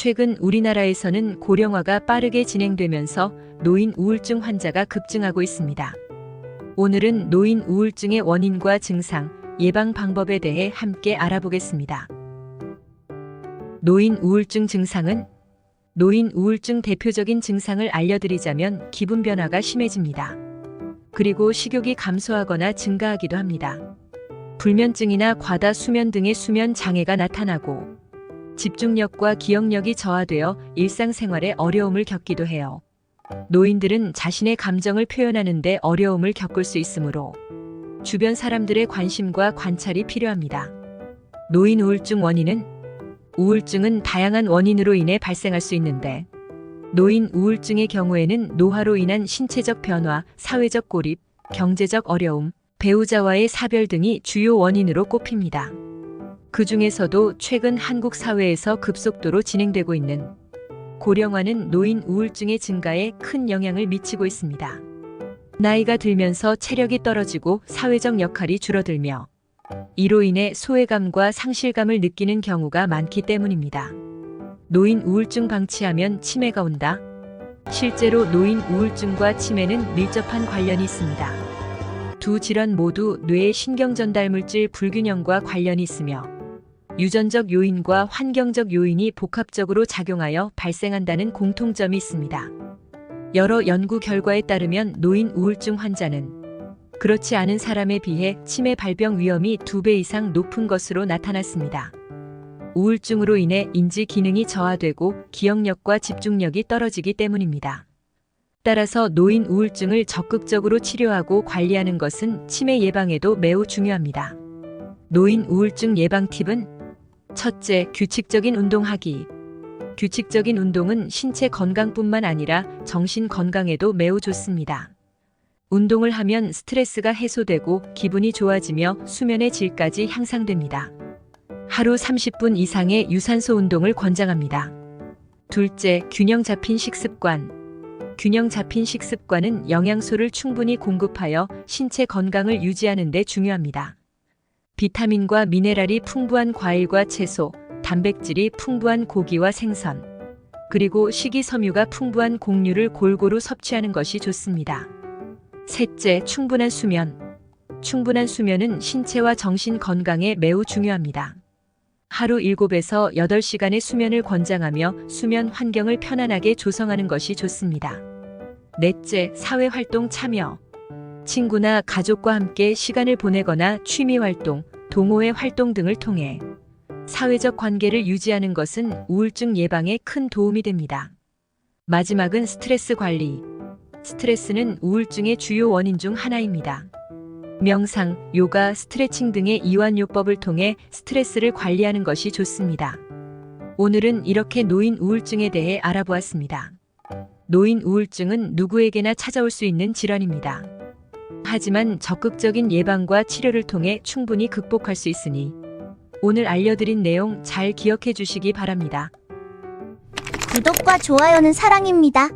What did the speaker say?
최근 우리나라에서는 고령화가 빠르게 진행되면서 노인 우울증 환자가 급증하고 있습니다. 오늘은 노인 우울증의 원인과 증상, 예방 방법에 대해 함께 알아보겠습니다. 노인 우울증 증상은 노인 우울증 대표적인 증상을 알려드리자면 기분 변화가 심해집니다. 그리고 식욕이 감소하거나 증가하기도 합니다. 불면증이나 과다 수면 등의 수면 장애가 나타나고 집중력과 기억력이 저하되어 일상생활에 어려움을 겪기도 해요. 노인들은 자신의 감정을 표현하는데 어려움을 겪을 수 있으므로 주변 사람들의 관심과 관찰이 필요합니다. 노인 우울증 원인은 우울증은 다양한 원인으로 인해 발생할 수 있는데 노인 우울증의 경우에는 노화로 인한 신체적 변화, 사회적 고립, 경제적 어려움, 배우자와의 사별 등이 주요 원인으로 꼽힙니다. 그 중에서도 최근 한국 사회에서 급속도로 진행되고 있는 고령화는 노인 우울증의 증가에 큰 영향을 미치고 있습니다. 나이가 들면서 체력이 떨어지고 사회적 역할이 줄어들며 이로 인해 소외감과 상실감을 느끼는 경우가 많기 때문입니다. 노인 우울증 방치하면 치매가 온다. 실제로 노인 우울증과 치매는 밀접한 관련이 있습니다. 두 질환 모두 뇌의 신경전달 물질 불균형과 관련이 있으며 유전적 요인과 환경적 요인이 복합적으로 작용하여 발생한다는 공통점이 있습니다. 여러 연구 결과에 따르면 노인 우울증 환자는 그렇지 않은 사람에 비해 치매 발병 위험이 두 배 이상 높은 것으로 나타났습니다. 우울증으로 인해 인지 기능이 저하되고 기억력과 집중력이 떨어지기 때문입니다. 따라서 노인 우울증을 적극적으로 치료하고 관리하는 것은 치매 예방에도 매우 중요합니다. 노인 우울증 예방 팁은 첫째, 규칙적인 운동하기. 규칙적인 운동은 신체 건강뿐만 아니라 정신 건강에도 매우 좋습니다. 운동을 하면 스트레스가 해소되고 기분이 좋아지며 수면의 질까지 향상됩니다. 하루 30분 이상의 유산소 운동을 권장합니다. 둘째, 균형 잡힌 식습관. 균형 잡힌 식습관은 영양소를 충분히 공급하여 신체 건강을 유지하는 데 중요합니다. 비타민과 미네랄이 풍부한 과일과 채소, 단백질이 풍부한 고기와 생선, 그리고 식이섬유가 풍부한 곡류를 골고루 섭취하는 것이 좋습니다. 셋째, 충분한 수면. 충분한 수면은 신체와 정신 건강에 매우 중요합니다. 하루 7에서 8시간의 수면을 권장하며 수면 환경을 편안하게 조성하는 것이 좋습니다. 넷째, 사회활동 참여. 친구나 가족과 함께 시간을 보내거나 취미 활동, 동호회 활동 등을 통해 사회적 관계를 유지하는 것은 우울증 예방에 큰 도움이 됩니다. 마지막은 스트레스 관리. 스트레스는 우울증의 주요 원인 중 하나입니다. 명상, 요가, 스트레칭 등의 이완요법을 통해 스트레스를 관리하는 것이 좋습니다. 오늘은 이렇게 노인 우울증에 대해 알아보았습니다. 노인 우울증은 누구에게나 찾아올 수 있는 질환입니다. 하지만 적극적인 예방과 치료를 통해 충분히 극복할 수 있으니 오늘 알려드린 내용 잘 기억해 주시기 바랍니다. 구독과 좋아요는 사랑입니다.